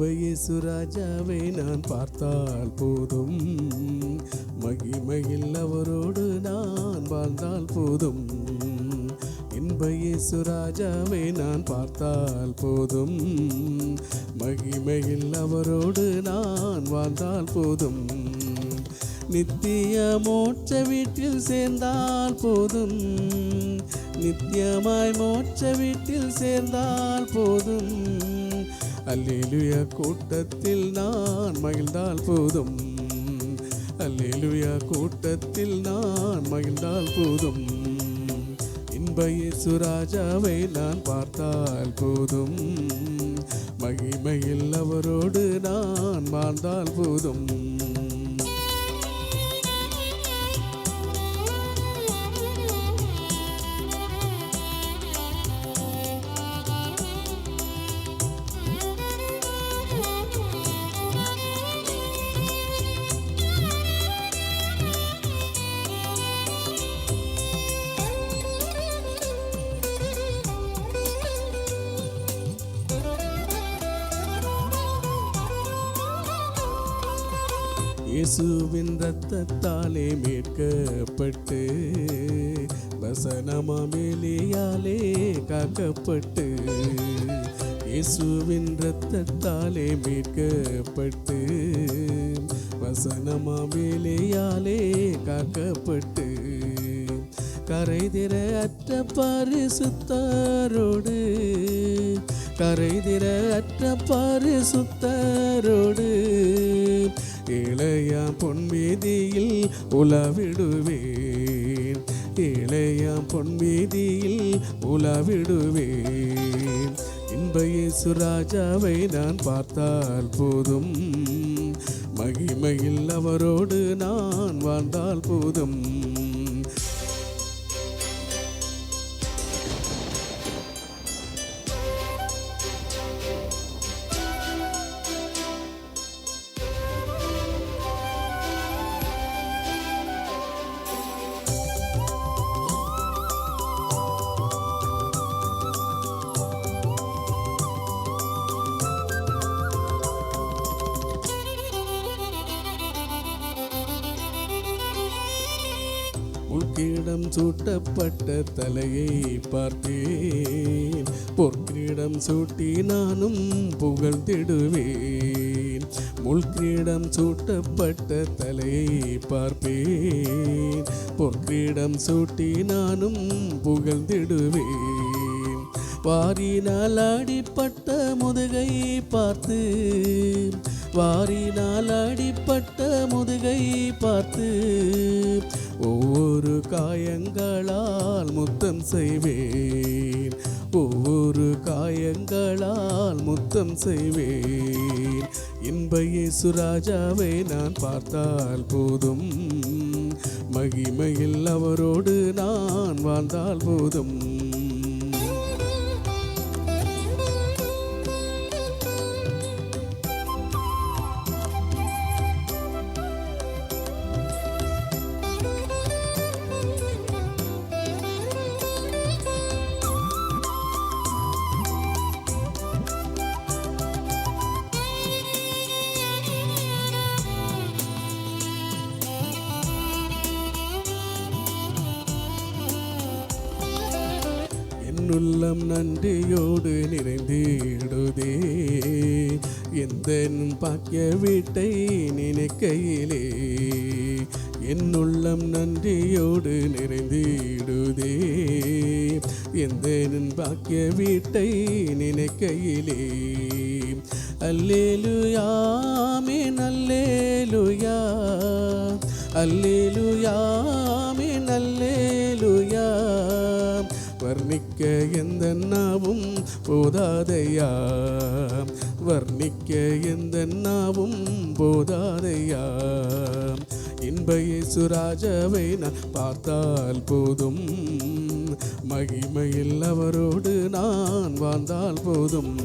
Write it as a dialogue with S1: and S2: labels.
S1: இன்ப இயேசு ராஜாவை நான் பார்த்தால் போதும். மகிமையில் அவரோடு நான் வாழ்ந்தால் போதும். இன்ப இயேசு ராஜாவை நான் பார்த்தால் போதும். மகிமையில் அவரோடு நான் வாழ்ந்தால் போதும். நித்திய மோட்ச வீட்டில் சேர்ந்தால் போதும். நித்தியமாய் மோட்ச வீட்டில் சேர்ந்தால் போதும். அல்லேலுய கூட்டத்தில் நான் மகிழ்ந்தால் போதும். அல்லேலுய கூட்டத்தில் நான் மகிழ்ந்தால் போதும். இன்ப இயேசு ராஜாவை நான் பார்த்தால் போதும். மகிமையில் அவரோடு நான் வாழ்ந்தால் போதும். இயேசுவின் ரத்தத்தாலே மீட்கப்பட்டு வசனமாமேலியாலே காக்கப்பட்டு இயேசுவின் ரத்தத்தாலே மீட்கப்பட்டு வசனமாமேலியாலே காக்கப்பட்டு கரைதிர அற்ற பரிசுத்தாரோடு கரைதிர அற்ற பரிசுத்தாரோடு பொன்மீதியில் உலவிடுவேன். இளைய பொன்மீதியில் உலவிடுவேன். இன்ப இயேசு ராஜாவை நான் பார்த்தால் போதும். மகிமையில் அவரோடு நான் வாழ்ந்தால் போதும். உள்கிடம் சூட்டப்பட்ட தலையை பார்த்தேன். பொற்கிரீடம் சூட்டி நானும் புகழ்ந்திடுவேன். முள்கிரீடம் சூட்டப்பட்ட தலையை பார்ப்பேன். பொற்கிரீடம் சூட்டி நானும் புகழ்ந்திடுவேன். வாரினால் அடிப்பட்ட முதுகை பார்த்து வாரினால் அடிப்பட்ட முதுகை பார்த்து ஒவ்வொரு காயங்களால் முத்தம் செய்வேன். ஒவ்வொரு காயங்களால் முத்தம் செய்வேன். இன்ப சுராஜாவை நான் பார்த்தால் போதும். மகிமையில் அவரோடு நான் வாழ்ந்தால் போதும். உள்ளம் நன்றியோடு நிறைந்திடுதே. எந்த பாக்கிய வீட்டை நினைக்கையிலே என் உள்ளம் நன்றியோடு நிறைந்திடுதே. எந்த பாக்கிய வீட்டை நினைக்கையிலே அல்லேலுயாமே நல்லேலுயா அல்லே வர்ணிக்க எந்த நாவும் போதாதையா? வர்ணிக்க எந்த நாவும் போதாதையா? இன்ப சுராஜவை நான் பார்த்தால் போதும். மகிமையில் அவரோடு நான் வாழ்ந்தால் போதும்.